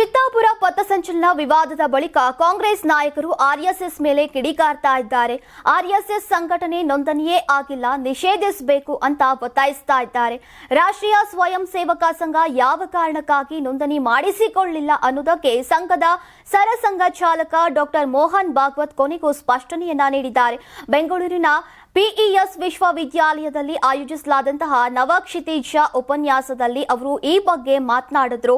ಚಿತ್ತಾಪುರ ಪಥಸಂಚಲನ ವಿವಾದದ ಬಳಿಕ ಕಾಂಗ್ರೆಸ್ ನಾಯಕರು ಆರ್ಎಸ್ಎಸ್ ಮೇಲೆ ಕಿಡಿಕಾರ್ತಾ ಇದ್ದಾರೆ. ಆರ್ಎಸ್ಎಸ್ ಸಂಘಟನೆ ನೋಂದಣಿಯೇ ಆಗಿಲ್ಲ, ನಿಷೇಧಿಸಬೇಕು ಅಂತ ಒತ್ತಾಯಿಸ್ತಾ ಇದ್ದಾರೆ. ರಾಷ್ಟ್ರೀಯ ಸ್ವಯಂ ಸೇವಕ ಸಂಘ ಯಾವ ಕಾರಣಕ್ಕಾಗಿ ನೋಂದಣಿ ಮಾಡಿಸಿಕೊಳ್ಳಿಲ್ಲ ಅನ್ನೋದಕ್ಕೆ ಸಂಘದ ಸರಸಂಘ ಚಾಲಕ ಡಾಕ್ಟರ್ ಮೋಹನ್ ಭಾಗವತ್ ಕೊನೆಗೂ ಸ್ಪಷ್ಟನೆಯನ್ನ ನೀಡಿದ್ದಾರೆ. ಬೆಂಗಳೂರಿನ ಪಿಇಎಸ್ ವಿಶ್ವವಿದ್ಯಾಲಯದಲ್ಲಿ ಆಯೋಜಿಸಲಾದಂತಹ ನವಕ್ಷಿತಿಜ ಉಪನ್ಯಾಸದಲ್ಲಿ ಅವರು ಈ ಬಗ್ಗೆ ಮಾತನಾಡಿದ್ರು.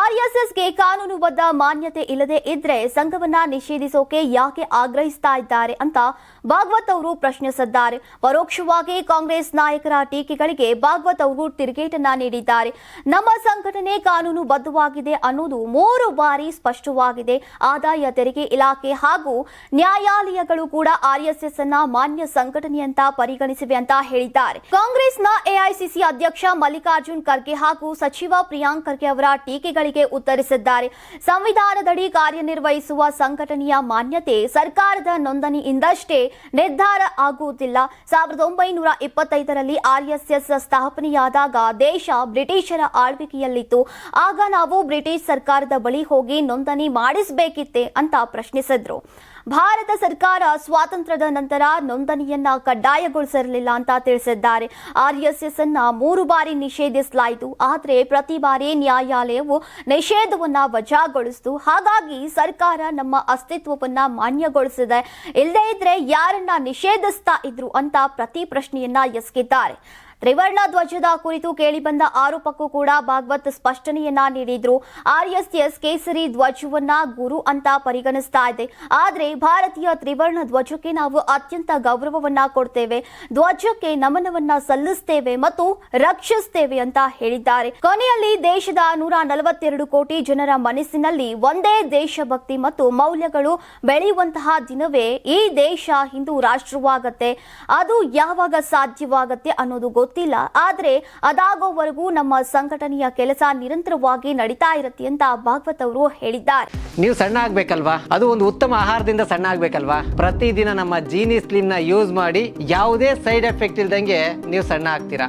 ಆರ್ಎಸ್ಎಸ್ಗೆ ಕಾನೂನುಬದ್ಧ ಮಾನ್ಯತೆ ಇಲ್ಲದೆ ಇದ್ರೆ ಸಂಘವನ್ನ ನಿಷೇಧಿಸೋಕೆ ಯಾಕೆ ಆಗ್ರಹಿಸ್ತಾ ಇದ್ದಾರೆ ಅಂತ ಭಾಗವತ್ ಅವರು ಪ್ರಶ್ನಿಸಿದ್ದಾರೆ. ಪರೋಕ್ಷವಾಗಿ ಕಾಂಗ್ರೆಸ್ ನಾಯಕರ ಟೀಕೆಗಳಿಗೆ ಭಾಗವತ್ ಅವರು ತಿರುಗೇಟನ್ನ ನೀಡಿದ್ದಾರೆ. ನಮ್ಮ ಸಂಘಟನೆ ಕಾನೂನುಬದ್ಧವಾಗಿದೆ ಅನ್ನೋದು ಮೂರು ಬಾರಿ ಸ್ಪಷ್ಟವಾಗಿದೆ. ಆದಾಯ ತೆರಿಗೆ ಇಲಾಖೆ ಹಾಗೂ ನ್ಯಾಯಾಲಯಗಳು ಕೂಡ ಆರ್ಎಸ್ಎಸ್ ಅನ್ನ ಮಾನ್ಯ ಸಂಘಟನೆ ಅಂತ ಪರಿಗಣಿಸಿವೆ ಅಂತ ಹೇಳಿದ್ದಾರೆ. ಕಾಂಗ್ರೆಸ್ನ ಎಐಸಿಸಿ ಅಧ್ಯಕ್ಷ ಮಲ್ಲಿಕಾರ್ಜುನ್ ಖರ್ಗೆ ಹಾಗೂ ಸಚಿವ ಪ್ರಿಯಾಂಕ್ ಖರ್ಗೆ ಅವರ ಟೀಕೆಗಳಿಗೆ ಉತ್ತರಿಸಿದ್ದಾರೆ. ಸಂವಿಧಾನದಡಿ ಕಾರ್ಯನಿರ್ವಹಿಸುವ ಸಂಘಟನೆಯ ಮಾನ್ಯತೆ ಸರ್ಕಾರದ ನೋಂದಣಿಯಿಂದಷ್ಟೇ ನಿರ್ಧಾರ ಆಗುವುದಿಲ್ಲ. ಸಾವಿರದ ಒಂಬೈನೂರ ಇಪ್ಪತ್ತೈದರಲ್ಲಿ ಆರ್ಎಸ್ಎಸ್ ಸ್ಥಾಪನೆಯಾದಾಗ ದೇಶ ಬ್ರಿಟಿಷರ ಆಳ್ವಿಕೆಯಲ್ಲಿತ್ತು. ಆಗ ನಾವು ಬ್ರಿಟಿಷ್ ಸರ್ಕಾರದ ಬಳಿ ಹೋಗಿ ನೋಂದಣಿ ಮಾಡಿಸಬೇಕಿತ್ತೆ ಅಂತ ಪ್ರಶ್ನಿಸಿದ್ರು. ಭಾರತ ಸರ್ಕಾರ ಸ್ವಾತಂತ್ರ್ಯದ ನಂತರ ನೋಂದಣಿಯನ್ನ ಕಡ್ಡಾಯಗೊಳಿಸಿರಲಿಲ್ಲ ಅಂತ ತಿಳಿಸಿದ್ದಾರೆ. ಆರ್ಎಸ್ಎಸ್ ಅನ್ನ ಮೂರು ಬಾರಿ ನಿಷೇಧಿಸಲಾಯಿತು. ಆದರೆ ಪ್ರತಿ ಬಾರಿ ನ್ಯಾಯಾಲಯವು ನಿಷೇಧವನ್ನ ವಜಾಗೊಳಿಸಿತು. ಹಾಗಾಗಿ ಸರ್ಕಾರ ನಮ್ಮ ಅಸ್ತಿತ್ವವನ್ನ ಮಾನ್ಯಗೊಳಿಸಿದೆ. ಇಲ್ಲದೇ ಇದ್ರೆ ಯಾರನ್ನ ನಿಷೇಧಿಸ್ತಾ ಇದ್ರು ಅಂತ ಪ್ರತಿ ಪ್ರಶ್ನೆಯನ್ನ ಎಸಗಿದ್ದಾರೆ. ತ್ರಿವರ್ಣ ಧ್ವಜದ ಕುರಿತು ಕೇಳಿಬಂದ ಆರೋಪಕ್ಕೂ ಕೂಡ ಭಾಗವತ್ ಸ್ಪಷ್ಟನೆಯನ್ನ ನೀಡಿದ್ರು. ಆರ್ಎಸ್ಎಸ್ ಕೇಸರಿ ಧ್ವಜವನ್ನ ಗುರು ಅಂತ ಪರಿಗಣಿಸ್ತಾ ಇದೆ. ಆದರೆ ಭಾರತೀಯ ತ್ರಿವರ್ಣ ಧ್ವಜಕ್ಕೆ ನಾವು ಅತ್ಯಂತ ಗೌರವವನ್ನ ಕೊಡ್ತೇವೆ. ಧ್ವಜಕ್ಕೆ ನಮನವನ್ನ ಸಲ್ಲಿಸ್ತೇವೆ ಮತ್ತು ರಕ್ಷಿಸ್ತೇವೆ ಅಂತ ಹೇಳಿದ್ದಾರೆ. ಕೊನೆಯಲ್ಲಿ ದೇಶದ ನೂರ ನಲವತ್ತೆರಡು ಕೋಟಿ ಜನರ ಮನಸ್ಸಿನಲ್ಲಿ ಒಂದೇ ದೇಶಭಕ್ತಿ ಮತ್ತು ಮೌಲ್ಯಗಳು ಬೆಳೆಯುವಂತಹ ದಿನವೇ ಈ ದೇಶ ಹಿಂದೂ ರಾಷ್ಟ್ರವಾಗತ್ತೆ. ಅದು ಯಾವಾಗ ಸಾಧ್ಯವಾಗತ್ತೆ ಅನ್ನೋದು ಗೊತ್ತಿಲ್ಲ. ಆದರೆ ಅದಾಗೋವರೆಗೂ ನಮ್ಮ ಸಂಘಟನೆಯ ಕೆಲಸ ನಿರಂತರವಾಗಿ ನಡೀತಾ ಇರುತ್ತೆ ಅಂತ ಭಾಗವತ್ ಅವರು ಹೇಳಿದ್ದಾರೆ. ನೀವು ಸಣ್ಣ ಆಗ್ಬೇಕಲ್ವಾ? ಅದು ಒಂದು ಉತ್ತಮ ಆಹಾರದಿಂದ ಸಣ್ಣ ಆಗ್ಬೇಕಲ್ವಾ? ಪ್ರತಿದಿನ ನಮ್ಮ ಜೀನಿ ಸ್ಲಿಮ್ನ ಯೂಸ್ ಮಾಡಿ ಯಾವುದೇ ಸೈಡ್ ಎಫೆಕ್ಟ್ ಇಲ್ದಂಗೆ ನೀವು ಸಣ್ಣ ಆಗ್ತೀರಾ?